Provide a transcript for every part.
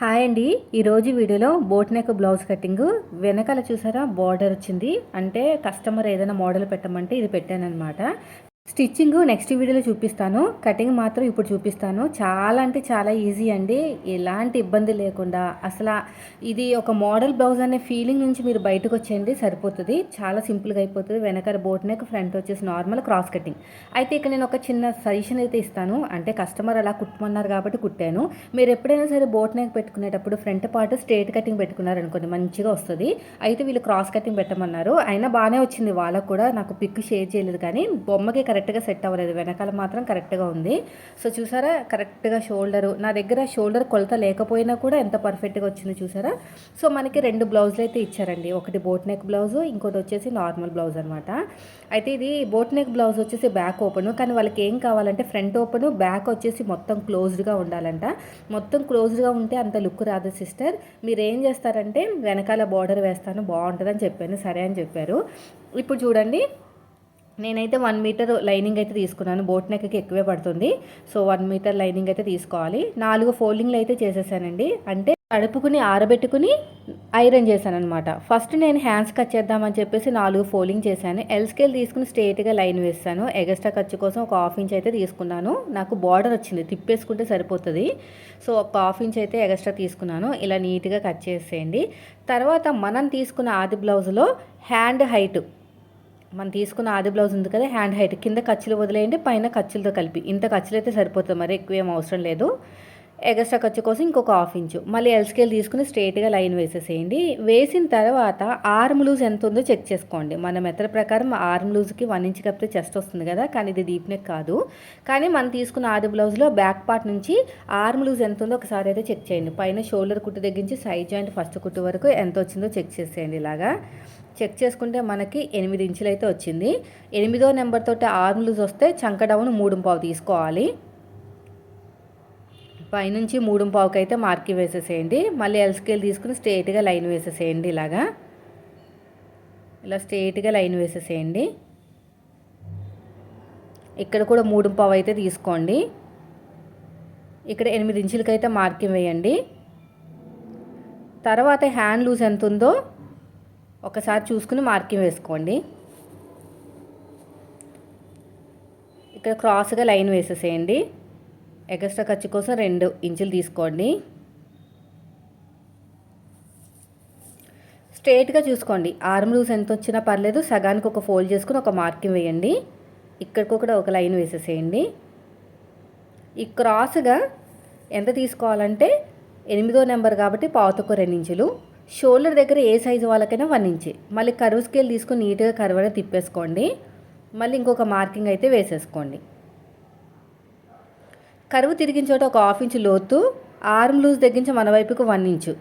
Hi అండి. ఈరోజు వీడియోలో బోట్ నెక్ బ్లౌజ్ కటింగ్. వెనకాల చూసారా? బార్డర్ వచ్చింది. అంటే కస్టమర్ ఏదైనా మోడల్ పెట్టమంటే ఇది పెట్టానమాట స్టిచ్చింగ్ నెక్స్ట్ వీడియోలో చూపిస్తాను. కటింగ్ మాత్రం ఇప్పుడు చూపిస్తాను. చాలా అంటే చాలా ఈజీ అండి. ఎలాంటి ఇబ్బంది లేకుండా అసలు ఇది ఒక మోడల్ బ్లౌజ్ అనే ఫీలింగ్ నుంచి మీరు బయటకు వచ్చేయండి సరిపోతుంది. చాలా సింపుల్గా అయిపోతుంది. వెనకాల బోట్ నెక్ ఫ్రంట్ వచ్చేసి నార్మల్ క్రాస్ కటింగ్. అయితే ఇక్కడ నేను ఒక చిన్న సజెషన్ అయితే ఇస్తాను. అంటే కస్టమర్ అలా కుట్టమన్నారు కాబట్టి కుట్టాను. మీరు ఎప్పుడైనా సరే బోట్ నెక్ పెట్టుకునేటప్పుడు ఫ్రంట్ పార్ట్ స్ట్రేట్ కటింగ్ పెట్టుకున్నారు అనుకోండి మంచిగా వస్తుంది. అయితే వీళ్ళు క్రాస్ కటింగ్ పెట్టమన్నారు. అయినా బాగానే వచ్చింది. వాళ్ళకు కూడా నాకు పిక్ షేర్ చేయలేదు కానీ బొమ్మకి కరెక్ట్గా సెట్ అవ్వలేదు. వెనకాల మాత్రం కరెక్ట్గా ఉంది. సో చూసారా? కరెక్ట్గా షోల్డర్ నా దగ్గర షోల్డర్ కొలత లేకపోయినా కూడా ఎంత పర్ఫెక్ట్గా వచ్చింది చూసారా? సో మనకి రెండు బ్లౌజులు అయితే ఇచ్చారండి. ఒకటి బోట్ నెక్ బ్లౌజ్ ఇంకోటి వచ్చేసి నార్మల్ బ్లౌజ్ అనమాట అయితే ఇది బోట్ నెక్ బ్లౌజ్ వచ్చేసి బ్యాక్ ఓపెన్. కానీ వాళ్ళకి ఏం కావాలంటే ఫ్రంట్ ఓపెన్ బ్యాక్ వచ్చేసి మొత్తం క్లోజ్డ్గా ఉండాలంట. మొత్తం క్లోజ్డ్గా ఉంటే అంత లుక్ రాదు సిస్టర్. మీరు ఏం చేస్తారంటే వెనకాల బార్డర్ వేస్తాను బాగుంటుందని చెప్పాను సరే అని చెప్పారు. ఇప్పుడు చూడండి. నేనైతే వన్ మీటర్ లైనింగ్ అయితే తీసుకున్నాను. బోట్ నెక్కి ఎక్కువే పడుతుంది. సో వన్ మీటర్ లైనింగ్ అయితే తీసుకోవాలి. నాలుగు ఫోల్డింగ్లు అయితే చేసేసానండి. అంటే కడుపుకుని ఆరబెట్టుకుని ఐరన్ చేశాను అనమాట ఫస్ట్ నేను హ్యాండ్స్ కట్ చేద్దామని చెప్పేసి నాలుగు ఫోల్డింగ్ చేశాను. ఎల్ స్కేల్ తీసుకుని స్ట్రేట్గా లైన్ వేస్తాను. ఎగస్ట్రా ఖర్చు కోసం ఒక హాఫ్ ఇంచ్ అయితే తీసుకున్నాను. నాకు బార్డర్ వచ్చింది. తిప్పేసుకుంటే సరిపోతుంది. సో ఒక హాఫ్ ఇంచ్ అయితే ఎగస్ట్రా తీసుకున్నాను. ఇలా నీట్గా కట్ చేసేయండి. తర్వాత మనం తీసుకున్న ఆది బ్లౌజ్లో హ్యాండ్ హైట్ మనం తీసుకున్న ఆది బ్లౌజ్ ఉంది కదా హ్యాండ్ హైట్ కింద ఖర్చులు వదిలేయండి పైన ఖర్చులతో కలిపి. ఇంత ఖర్చులు అయితే సరిపోతుంది మరి ఎక్కువ ఏం అవసరం లేదు. ఎగస్ట్రా ఖర్చు కోసం ఇంకొక హాఫ్ ఇంచు. మళ్ళీ ఎల్ స్కేల్ తీసుకుని స్ట్రేట్గా లైన్ వేసేసేయండి. వేసిన తర్వాత ఆర్మ్ లూజ్ ఎంత ఉందో చెక్ చేసుకోండి. మన మెథడ్ ప్రకారం ఆర్మ్ లూజ్కి వన్ ఇంచ్ కప్పితే చెస్ట్ వస్తుంది కదా కానీ ఇది డీప్ నెక్ కాదు. కానీ మనం తీసుకున్న ఆది బ్లౌజ్లో బ్యాక్ పార్ట్ నుంచి ఆర్మ్ లూజ్ ఎంత ఉందో ఒకసారి అయితే చెక్ చేయండి. పైన షోల్డర్ కుట్టు దగ్గరించి సైడ్ జాయింట్ ఫస్ట్ కుట్టు వరకు ఎంత వచ్చిందో చెక్ చేసేయండి ఇలాగా. చెక్ చేసుకుంటే మనకి ఎనిమిది ఇంచులు అయితే వచ్చింది. ఎనిమిదో నెంబర్ తోటి ఆర్మ్ లూజ్ వస్తే చంక డౌన్ మూడు పావు తీసుకోవాలి. పైనుంచి మూడు పావుకి అయితే మార్కి వేసేసేయండి. మళ్ళీ ఎల్ స్కేల్ తీసుకుని స్ట్రేట్గా లైన్ వేసేసేయండి ఇలాగా. ఇలా స్ట్రేట్గా లైన్ వేసేసేయండి. ఇక్కడ కూడా మూడు పావు అయితే తీసుకోండి. ఇక్కడ ఎనిమిది ఇంచులకైతే మార్కింగ్ వేయండి. తర్వాత హ్యాండ్ లూజ్ ఎంత ఉందో ఒకసారి చూసుకుని మార్కింగ్ వేసుకోండి. ఇక్కడ క్రాస్గా లైన్ వేసేసేయండి. ఎగస్ట్రా ఖర్చు కోసం రెండు ఇంచులు తీసుకోండి. స్ట్రేట్గా చూసుకోండి. ఆర్మ్ లూజ్ ఎంత వచ్చినా పర్లేదు సగానికి ఒక ఫోల్డ్ చేసుకుని ఒక మార్కింగ్ వేయండి. ఇక్కడికి కూడా ఒక లైన్ వేసేసేయండి. ఈ క్రాస్గా ఎంత తీసుకోవాలంటే ఎనిమిదో నెంబర్ కాబట్టి పావుతొక్క రెండు ఇంచులు. షోల్డర్ దగ్గర ఏ సైజు వాళ్ళకైనా వన్ ఇంచి. మళ్ళీ కరువు స్కేల్ తీసుకుని నీట్గా కరువగా తిప్పేసుకోండి. మళ్ళీ ఇంకొక మార్కింగ్ అయితే వేసేసుకోండి. కరువు తిరిగిన చోట ఒక హాఫ్ ఇంచు లోతు ఆర్మ్ లూజ్ తగ్గించి మన వైపుకు వన్ ఇంచు.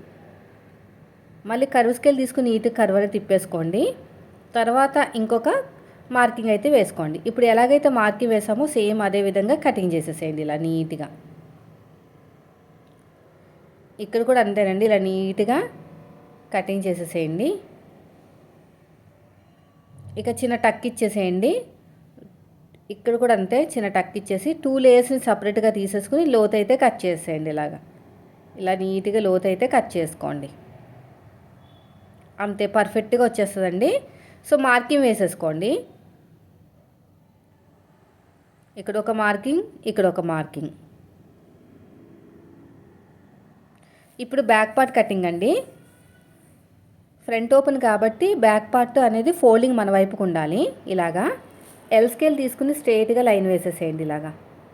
మళ్ళీ కరువు స్కేల్ తీసుకుని నీట్గా కరువగా తిప్పేసుకోండి. తర్వాత ఇంకొక మార్కింగ్ అయితే వేసుకోండి. ఇప్పుడు ఎలాగైతే మార్కింగ్ వేసామో సేమ్ అదే విధంగా కటింగ్ చేసేసేయండి ఇలా నీట్గా. ఇక్కడ కూడా అంతేనండి ఇలా నీట్గా కటింగ్ చేసేసేయండి. ఇక చిన్న టక్ ఇచ్చేసేయండి. ఇక్కడ కూడా అంతే చిన్న టక్ ఇచ్చేసి టూ లేయర్స్ని సపరేట్గా తీసేసుకుని లోతైతే అయితే కట్ చేసేయండి ఇలాగా. ఇలా నీట్గా లోత్ అయితే కట్ చేసుకోండి. అంతే పర్ఫెక్ట్గా వచ్చేస్తుందండి. సో మార్కింగ్ వేసేసుకోండి. ఇక్కడ ఒక మార్కింగ్ ఇక్కడ ఒక మార్కింగ్ ఇప్పుడు బ్యాక్ పార్ట్ కటింగ్ అండి. ఫ్రంట్ ఓపెన్ కాబట్టి బ్యాక్ పార్ట్ అనేది ఫోల్డింగ్ మన వైపుకు ఉండాలి ఇలాగా. ఎల్ స్కేల్ తీసుకుని స్ట్రేట్గా లైన్ వేసేసేయండి ఇలాగా.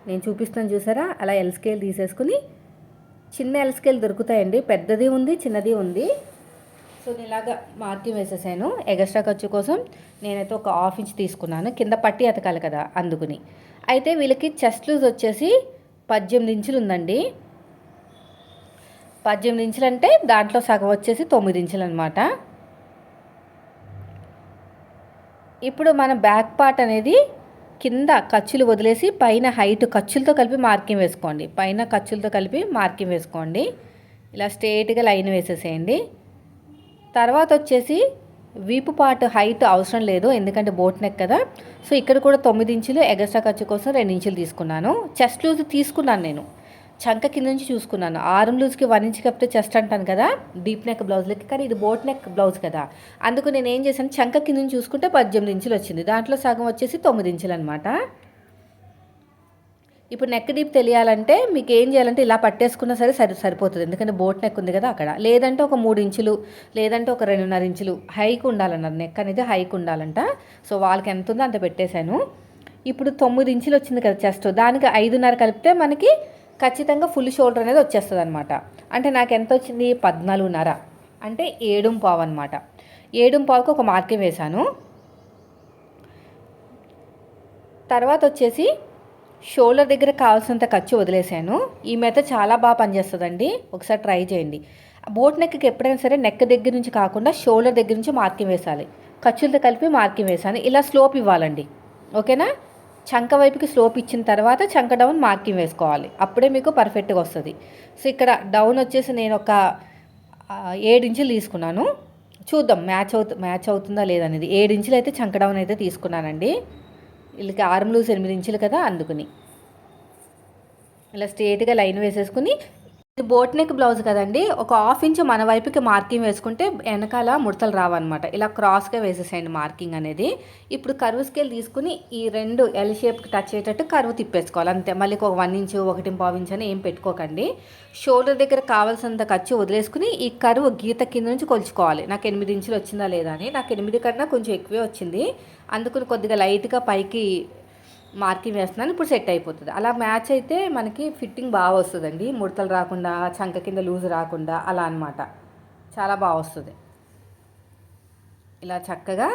నేను చూపిస్తాను చూసారా? అలా ఎల్ స్కేల్ తీసేసుకుని చిన్న ఎల్ స్కేల్ దొరుకుతాయండి. పెద్దది ఉంది చిన్నది ఉంది. సో నేను ఇలాగా మార్కింగ్ వేసేసాను. ఎగస్ట్రా ఖర్చు కోసం నేనైతే ఒక హాఫ్ ఇంచ్ తీసుకున్నాను. కింద పట్టి ఎతకాలి కదా అందుకుని. అయితే వీళ్ళకి చెస్ట్ లూజ్ వచ్చేసి పద్దెనిమిది ఇంచులు ఉందండి. పద్దెనిమిది ఇంచులు అంటే దాంట్లో సగం వచ్చేసి తొమ్మిది ఇంచులు అనమాట ఇప్పుడు మన బ్యాక్ పార్ట్ అనేది కింద ఖర్చులు వదిలేసి పైన హైట్ ఖర్చులతో కలిపి మార్కింగ్ వేసుకోండి. పైన ఖర్చులతో కలిపి మార్కింగ్ వేసుకోండి. ఇలా స్ట్రేట్గా లైన్ వేసేసేయండి. తర్వాత వచ్చేసి వీపు పార్ట్ హైట్ అవసరం లేదు ఎందుకంటే బోట్ నెక్ కదా. సో ఇక్కడ కూడా తొమ్మిది ఇంచులు ఎగస్ట్రా ఖర్చు కోసం రెండు ఇంచులు తీసుకున్నాను. చెస్ట్ లూజ్ తీసుకున్నాను నేను. చంక కింద నుంచి చూసుకున్నాను. ఆరం లూజ్కి వన్ ఇంచ్ కప్తే చెస్ట్ అంటాను కదా డీప్ నెక్ బ్లౌజ్లకి కానీ ఇది బోట్ నెక్ బ్లౌజ్ కదా. అందుకు నేను ఏం చేశాను చంక కింద నుంచి చూసుకుంటే పద్దెనిమిది ఇంచులు వచ్చింది. దాంట్లో సగం వచ్చేసి తొమ్మిది ఇంచులు అనమాట ఇప్పుడు నెక్ డీప్ తెలియాలంటే మీకు ఏం చేయాలంటే ఇలా పట్టేసుకున్నా సరే సరి సరిపోతుంది. ఎందుకంటే బోట్ నెక్ ఉంది కదా అక్కడ. లేదంటే ఒక మూడు ఇంచులు లేదంటే ఒక రెండున్నర ఇంచులు హైక్ ఉండాలన్నారు నెక్ అనేది హైక్ ఉండాలంట. సో వాళ్ళకి ఎంత ఉందో అంత పెట్టేశాను. ఇప్పుడు తొమ్మిది ఇంచులు వచ్చింది కదా చెస్ట్. దానికి ఐదున్నర కలిపితే మనకి ఖచ్చితంగా ఫుల్ షోల్డర్ అనేది వచ్చేస్తుంది అనమాట అంటే నాకు ఎంత వచ్చింది పద్నాలుగున్నర. అంటే ఏడుం పావు అనమాట ఏడుం పావుకి ఒక మార్కింగ్ వేశాను. తర్వాత వచ్చేసి షోల్డర్ దగ్గర కావాల్సినంత ఖర్చు వదిలేసాను ఈ మెత చాలా బాగా పనిచేస్తుందండి. ఒకసారి ట్రై చేయండి. బోట్ నెక్కి ఎప్పుడైనా సరే నెక్ దగ్గర నుంచి కాకుండా షోల్డర్ దగ్గర నుంచి మార్కింగ్ వేసాలి. ఖర్చులతో కలిపి మార్కింగ్ వేసాను. ఇలా స్లోప్ ఇవ్వాలండి. ఓకేనా? చంక వైపుకి స్లోప్ ఇచ్చిన తర్వాత చంక డౌన్ మార్కింగ్ వేసుకోవాలి. అప్పుడే మీకు పర్ఫెక్ట్గా వస్తుంది. సో ఇక్కడ డౌన్ వచ్చేసి నేను ఒక ఏడు ఇంచులు తీసుకున్నాను. చూద్దాం మ్యాచ్ అవుతు మ్యాచ్ అవుతుందా లేదనేది ఏడు ఇంచులు అయితే చంక డౌన్ అయితే తీసుకున్నానండి. వీళ్ళకి ఆర్మ్ లూజ్ ఎనిమిది ఇంచులు కదా అందుకుని. ఇలా స్ట్రేట్గా లైన్ వేసేసుకుని ఇది బోట్ నెక్ బ్లౌజ్ కదండి. ఒక హాఫ్ ఇంచ్ మన వైపుకి మార్కింగ్ వేసుకుంటే వెనకాల ముడతలు రావన్నమాట. ఇలా క్రాస్గా వేసేసేయండి మార్కింగ్ అనేది. ఇప్పుడు కరువు స్కేల్ తీసుకుని ఈ రెండు ఎల్ షేప్కి టచ్ అయ్యేటట్టు కరువు తిప్పేసుకోవాలి. అంతే. మళ్ళీ ఒక వన్ ఇంచు ఒకటి పావు ఇంచ్ అని ఏం పెట్టుకోకండి. షోల్డర్ దగ్గర కావాల్సినంత ఖర్చు వదిలేసుకుని ఈ కరువు గీత కింద నుంచి కొలుచుకోవాలి. నాకు ఎనిమిది ఇంచులు వచ్చిందా లేదా అని. నాకు ఎనిమిది కన్నా కొంచెం ఎక్కువే వచ్చింది. అందుకని కొద్దిగా లైట్గా పైకి మార్కింగ్ వేస్తున్నాను ఇప్పుడు సెట్ అయిపోతుంది. అలా మ్యాచ్ అయితే మనకి ఫిట్టింగ్ బాగా వస్తుందండి. ముడతలు రాకుండా చంక కింద లూజ్ రాకుండా అలా అనమాట చాలా బాగా వస్తుంది. ఇలా చక్కగా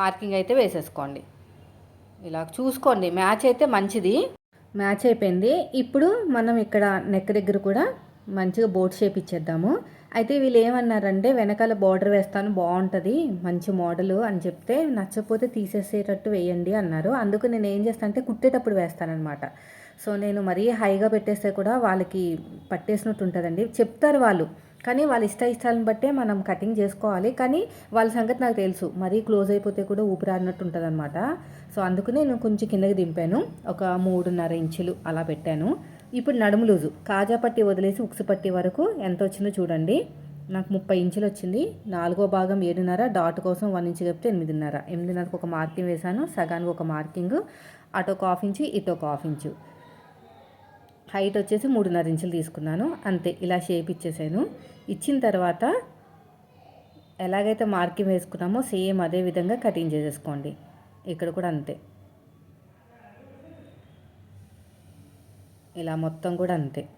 మార్కింగ్ అయితే వేసేసుకోండి. ఇలా చూసుకోండి. మ్యాచ్ అయితే మంచిది. మ్యాచ్ అయిపోయింది. ఇప్పుడు మనం ఇక్కడ నెక్ దగ్గర కూడా మంచిగా బోట్ షేప్ ఇచ్చేద్దాము. అయితే వీళ్ళు ఏమన్నారంటే వెనకాల బార్డర్ వేస్తాను బాగుంటుంది మంచి మోడల్ అని చెప్తే నచ్చకపోతే తీసేసేటట్టు వేయండి అన్నారు. అందుకు నేను ఏం చేస్తాను అంటే కుట్టేటప్పుడు వేస్తానమాట సో నేను మరీ హైగా పెట్టేస్తే కూడా వాళ్ళకి పట్టేసినట్టు ఉంటుందండి. చెప్తారు వాళ్ళు కానీ వాళ్ళ ఇష్ట ఇష్టాలను బట్టే మనం కటింగ్ చేసుకోవాలి. కానీ వాళ్ళ సంగతి నాకు తెలుసు మరీ క్లోజ్ అయిపోతే కూడా ఊపిరాడినట్టు ఉంటుంది అనమాట సో అందుకు నేను కొంచెం కిందకి దింపాను. ఒక మూడున్నర ఇంచులు అలా పెట్టాను. ఇప్పుడు నడుము లూజు. కాజా పట్టి వదిలేసి ఉక్సు పట్టి వరకు ఎంత వచ్చిందో చూడండి. నాకు ముప్పై ఇంచులు వచ్చింది. నాలుగో భాగం ఏడున్నర డాట్ కోసం వన్ ఇంచు చెప్తే ఎనిమిదిన్నర. ఎనిమిదిన్నరకు ఒక మార్కింగ్ వేశాను. సగానికి ఒక మార్కింగ్. అటు ఒక హాఫ్ ఇంచు ఇటు ఒక హాఫ్ ఇంచు. హైట్ వచ్చేసి మూడున్నర ఇంచులు తీసుకున్నాను. అంతే ఇలా షేప్ ఇచ్చేసాను. ఇచ్చిన తర్వాత ఎలాగైతే మార్కింగ్ వేసుకున్నామో సేమ్ అదే విధంగా కటింగ్ చేసేసుకోండి. ఇక్కడ కూడా అంతే. ఇలా మొత్తం కూడా అంతే.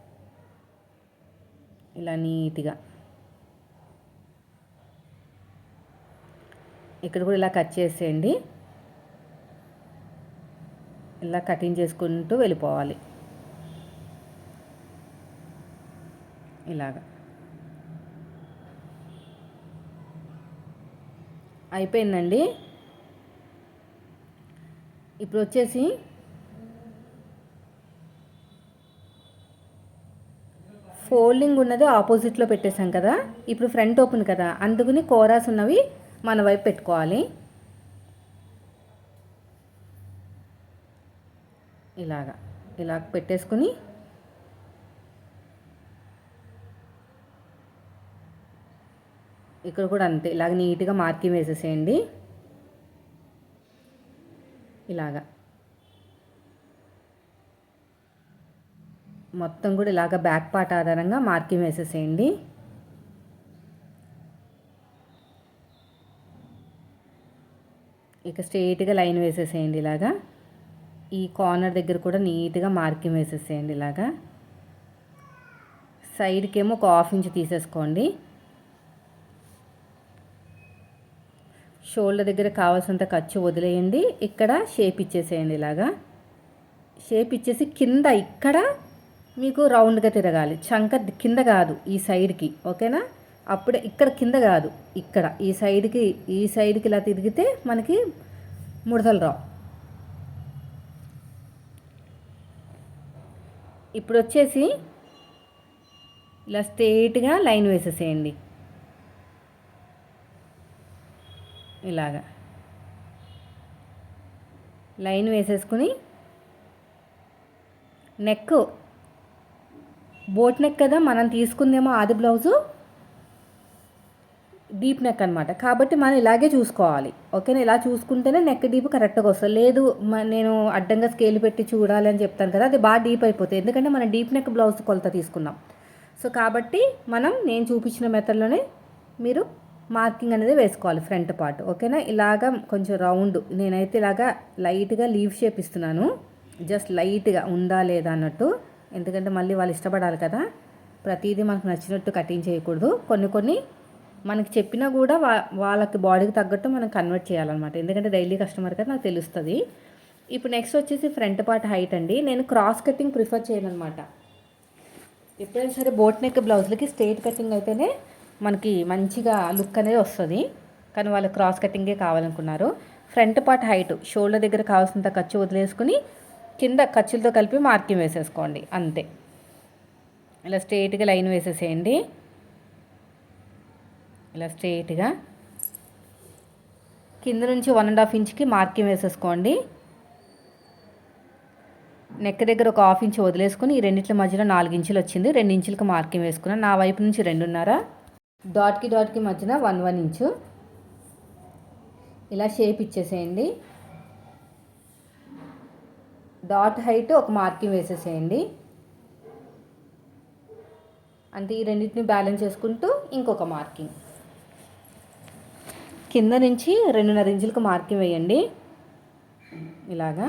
ఇలా నీట్గా. ఇక్కడ కూడా ఇలా కట్ చేసేయండి. ఇలా కటింగ్ చేసుకుంటూ వెళ్ళిపోవాలి. ఇలాగా. అయిపోయిందండి. ఇప్పుడు వచ్చేసి ఫోల్డింగ్ ఉన్నది ఆపోజిట్లో పెట్టేశాం కదా. ఇప్పుడు ఫ్రంట్ ఓపెన్ కదా. అందుకని కోరాస్ ఉన్నవి మన వైపు పెట్టుకోవాలి. ఇలాగా. ఇలా పెట్టేసుకుని ఇక్కడ కూడా అంతే. ఇలాగ నీట్గా మార్కింగ్ వేసేసేయండి. ఇలాగా. మొత్తం కూడా ఇలాగ బ్యాక్ పార్ట్ ఆధారంగా మార్కింగ్ వేసేసేయండి. ఇక స్ట్రైట్గా లైన్ వేసేసేయండి ఇలాగా. ఈ కార్నర్ దగ్గర కూడా నీట్గా మార్కింగ్ వేసేసేయండి ఇలాగా. సైడ్కి ఏమో ఒక హాఫ్ ఇంచ్ తీసేసుకోండి. షోల్డర్ దగ్గర కావాల్సినంత ఖర్చు వదిలేయండి. ఇక్కడ షేప్ ఇచ్చేసేయండి ఇలాగా. షేప్ ఇచ్చేసి కింద ఇక్కడ మీకు రౌండ్గా తిరగాలి. చంక కింద కాదు ఈ సైడ్కి ఓకేనా? అప్పుడే ఇక్కడ కింద కాదు ఇక్కడ. ఈ సైడ్కి ఈ సైడ్కి ఇలా తిరిగితే మనకి ముడతలు రావు. ఇప్పుడు వచ్చేసి ఇలా స్ట్రేట్గా లైన్ వేసేసేయండి. ఇలాగా. లైన్ వేసేసుకుని నెక్ బోట్ నెక్ కదా మనం తీసుకుందేమో ఆది బ్లౌజు డీప్ నెక్ అనమాట కాబట్టి మనం ఇలాగే చూసుకోవాలి. ఓకేనా? ఇలా చూసుకుంటేనే నెక్ డీప్ కరెక్ట్గా వస్తుంది. లేదు నేను అడ్డంగా స్కేల్ పెట్టి చూడాలి అని చెప్తాను కదా అది బాగా డీప్ అయిపోతుంది. ఎందుకంటే మనం డీప్ నెక్ బ్లౌజ్ కొలత తీసుకున్నాం. సో కాబట్టి మనం నేను చూపించిన మెథడ్లోనే మీరు మార్కింగ్ అనేది వేసుకోవాలి ఫ్రంట్ పార్ట్. ఓకేనా? ఇలాగా కొంచెం రౌండ్ నేనైతే ఇలాగా లైట్గా లీవ్ షేప్ ఇస్తున్నాను. జస్ట్ లైట్గా ఉందా లేదా అన్నట్టు. ఎందుకంటే మళ్ళీ వాళ్ళు ఇష్టపడాలి కదా. ప్రతిదీ మనకు నచ్చినట్టు కటింగ్ చేయకూడదు. కొన్ని కొన్ని మనకి చెప్పినా కూడా వా వాళ్ళకి బాడీకి తగ్గట్టు మనం కన్వర్ట్ చేయాలన్నమాట. ఎందుకంటే డైలీ కస్టమర్ కదా నాకు తెలుస్తుంది. ఇప్పుడు నెక్స్ట్ వచ్చేసి ఫ్రంట్ పార్ట్ హైట్ అండి. నేను క్రాస్ కటింగ్ ప్రిఫర్ చేయను అనమాట ఎప్పుడైనా సరే బోట్ నెక్ బ్లౌజ్లకి స్ట్రైట్ కటింగ్ అయితేనే మనకి మంచిగా లుక్ అనేది వస్తుంది. కానీ వాళ్ళు క్రాస్ కటింగే కావాలనుకున్నారు. ఫ్రంట్ పార్ట్ హైట్ షోల్డర్ దగ్గర కావాల్సినంత ఖర్చు వదిలేసుకుని కింద ఖర్చులతో కలిపి మార్కింగ్ వేసేసుకోండి అంతే. ఇలా స్ట్రైట్గా లైన్ వేసేసేయండి. ఇలా స్ట్రైట్గా కింద నుంచి వన్ అండ్ హాఫ్ ఇంచ్కి మార్కింగ్ వేసేసుకోండి. నెక్ దగ్గర ఒక హాఫ్ ఇంచ్ వదిలేసుకుని ఈ రెండింటి మధ్యలో నాలుగు ఇంచులు వచ్చింది రెండు ఇంచులకి మార్కింగ్ వేసుకున్నాను నా వైపు నుంచి రెండున్నర డాట్కి డాట్కి మధ్యన వన్ వన్ ఇంచు. ఇలా షేప్ ఇచ్చేసేయండి. డాట్ హైట్ ఒక మార్కింగ్ వేసేసేయండి. అంటే ఈ రెండింటిని బ్యాలెన్స్ చేసుకుంటూ ఇంకొక మార్కింగ్. కింద నుంచి రెండున్నర ఇంచులకు మార్కింగ్ వేయండి. ఇలాగా.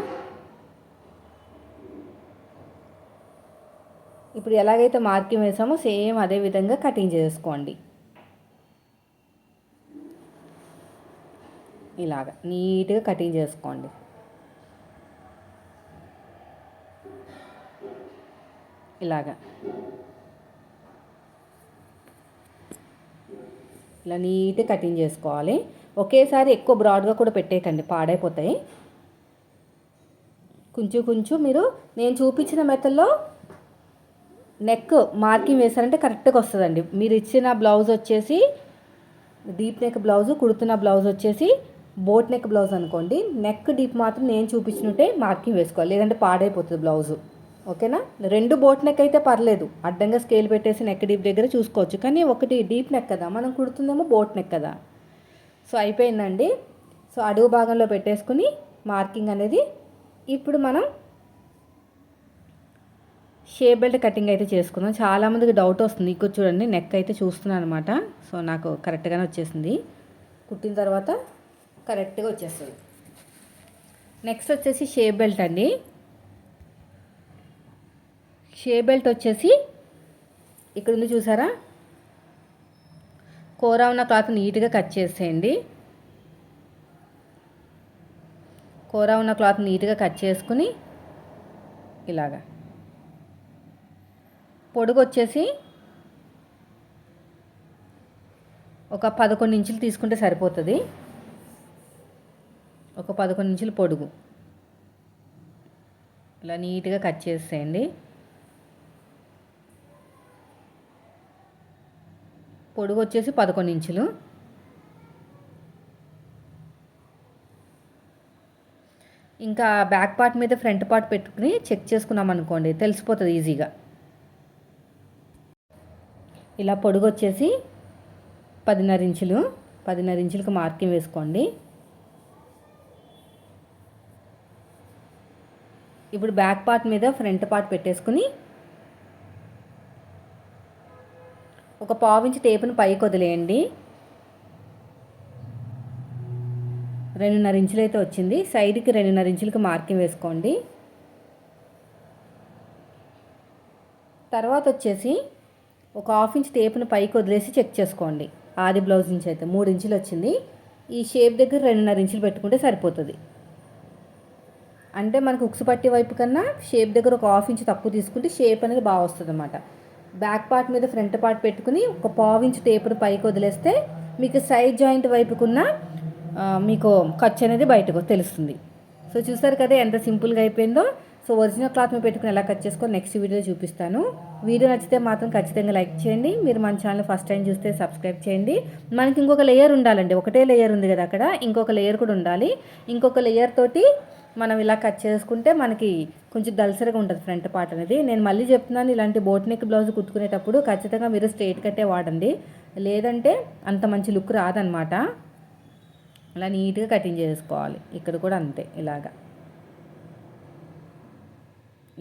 ఇప్పుడు ఎలాగైతే మార్కింగ్ వేసామో సేమ్ అదే విధంగా కటింగ్ చేసుకోండి. ఇలాగ. నీట్గా కటింగ్ చేసుకోండి. ఇలాగా. ఇలా నీట్గా కటింగ్ చేసుకోవాలి. ఒకేసారి ఎక్కువ బ్రాడ్గా కూడా పెట్టేయకండి పాడైపోతాయి. కొంచెం కొంచెం మీరు నేను చూపించిన మెథడ్లో నెక్ మార్కింగ్ వేశారంటే కరెక్ట్గా వస్తుందండి. మీరు ఇచ్చిన బ్లౌజ్ వచ్చేసి డీప్ నెక్ బ్లౌజ్ కుడుతున్న బ్లౌజ్ వచ్చేసి బోట్ నెక్ బ్లౌజ్ అనుకోండి. నెక్ డీప్ మాత్రం నేను చూపించినట్టే మార్కింగ్ వేసుకోవాలి. లేదంటే పాడైపోతుంది బ్లౌజు. ఓకేనా? రెండు బోట్ నెక్ అయితే పర్లేదు. అడ్డంగా స్కేల్ పెట్టేసి నెక్ డీప్ దగ్గర చూసుకోవచ్చు. కానీ ఒకటి డీప్ నెక్ కదా? మనం కుడుతుందేమో బోట్ నెక్ కదా? సో అయిపోయిందండి. సో అడుగు భాగంలో పెట్టేసుకుని మార్కింగ్ అనేది ఇప్పుడు మనం షేప్ బెల్ట్ కటింగ్ అయితే చేసుకుందాం. చాలామందికి డౌట్ వస్తుంది. ఇక్కడ చూడండి నెక్ అయితే చూస్తున్నాను అనమాట. సో నాకు కరెక్ట్గానే వచ్చేసింది. కుట్టిన తర్వాత కరెక్ట్గా వచ్చేస్తుంది. నెక్స్ట్ వచ్చేసి షేప్ బెల్ట్ అండి. షేప్ బెల్ట్ వచ్చేసి ఇక్కడ ఉంది చూసారా? కూర ఉన్న క్లాత్ నీట్గా కట్ చేసేయండి. కూర ఉన్న క్లాత్ నీట్గా కట్ చేసుకుని ఇలాగా. పొడుగు వచ్చేసి ఒక పదకొండు ఇంచులు తీసుకుంటే సరిపోతుంది. ఒక పదకొండు ఇంచులు పొడుగు. ఇలా నీట్గా కట్ చేసేయండి. పొడుగు వచ్చేసి పదకొండు ఇంచులు. ఇంకా బ్యాక్ పార్ట్ మీద ఫ్రంట్ పార్ట్ పెట్టుకుని చెక్ చేసుకున్నాం అనుకోండి తెలిసిపోతుంది ఈజీగా. ఇలా పొడుగు వచ్చేసి పదిన్నర ఇంచులు పదిన్నర ఇంచులకు మార్కింగ్ వేసుకోండి. ఇప్పుడు బ్యాక్ పార్ట్ మీద ఫ్రంట్ పార్ట్ పెట్టేసుకుని ఒక పావించి టేపును పైకి వదిలేయండి. రెండున్నర ఇంచులు అయితే వచ్చింది. సైడ్కి రెండున్నర ఇంచులకి మార్కింగ్ వేసుకోండి. తర్వాత వచ్చేసి ఒక హాఫ్ ఇంచ్ టేపును పైకి వదిలేసి చెక్ చేసుకోండి. ఆది బ్లౌజ్ నుంచి అయితే మూడు ఇంచులు వచ్చింది. ఈ షేప్ దగ్గర రెండున్నర ఇంచులు పెట్టుకుంటే సరిపోతుంది. అంటే మనకు ఉక్సు పట్టి వైపు కన్నా షేప్ దగ్గర ఒక హాఫ్ ఇంచ్ తక్కువ తీసుకుంటే షేప్ అనేది బాగా వస్తుంది అన్నమాట బ్యాక్ పార్ట్ మీద ఫ్రంట్ పార్ట్ పెట్టుకుని ఒక పావించు ఇంచ్ టేపును పైకి వదిలేస్తే మీకు సైడ్ జాయింట్ వైపుకున్న మీకు ఖర్చు అనేది బయటకు తెలుస్తుంది. సో చూసారు కదా ఎంత సింపుల్గా అయిపోయిందో. సో ఒరిజినల్ క్లాత్ మీద పెట్టుకుని ఎలా కట్ చేసుకో నెక్స్ట్ వీడియోలో చూపిస్తాను. వీడియో నచ్చితే మాత్రం ఖచ్చితంగా లైక్ చేయండి. మీరు మన ఛానల్ ఫస్ట్ టైం చూస్తే సబ్స్క్రైబ్ చేయండి. మనకి ఇంకొక లేయర్ ఉండాలండి. ఒకటే లేయర్ ఉంది కదా అక్కడ. ఇంకొక లేయర్ కూడా ఉండాలి. ఇంకొక లేయర్ తోటి మనం ఇలా కట్ చేసుకుంటే మనకి కొంచెం దలసరిగా ఉంటుంది ఫ్రంట్ పార్ట్ అనేది. నేను మళ్ళీ చెప్తున్నాను ఇలాంటి బోట్ నెక్ బ్లౌజ్ కుట్టుకునేటప్పుడు ఖచ్చితంగా మీరు స్ట్రైట్ కట్టే వాడండి. లేదంటే అంత మంచి లుక్ రాదనమాట అలా నీట్గా కటింగ్ చేసుకోవాలి. ఇక్కడ కూడా అంతే ఇలాగా.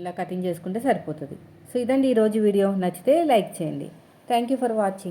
ఇలా కటింగ్ చేసుకుంటే సరిపోతుంది. సో ఇదండి ఈరోజు వీడియో. నచ్చితే లైక్ చేయండి. Thank you for watching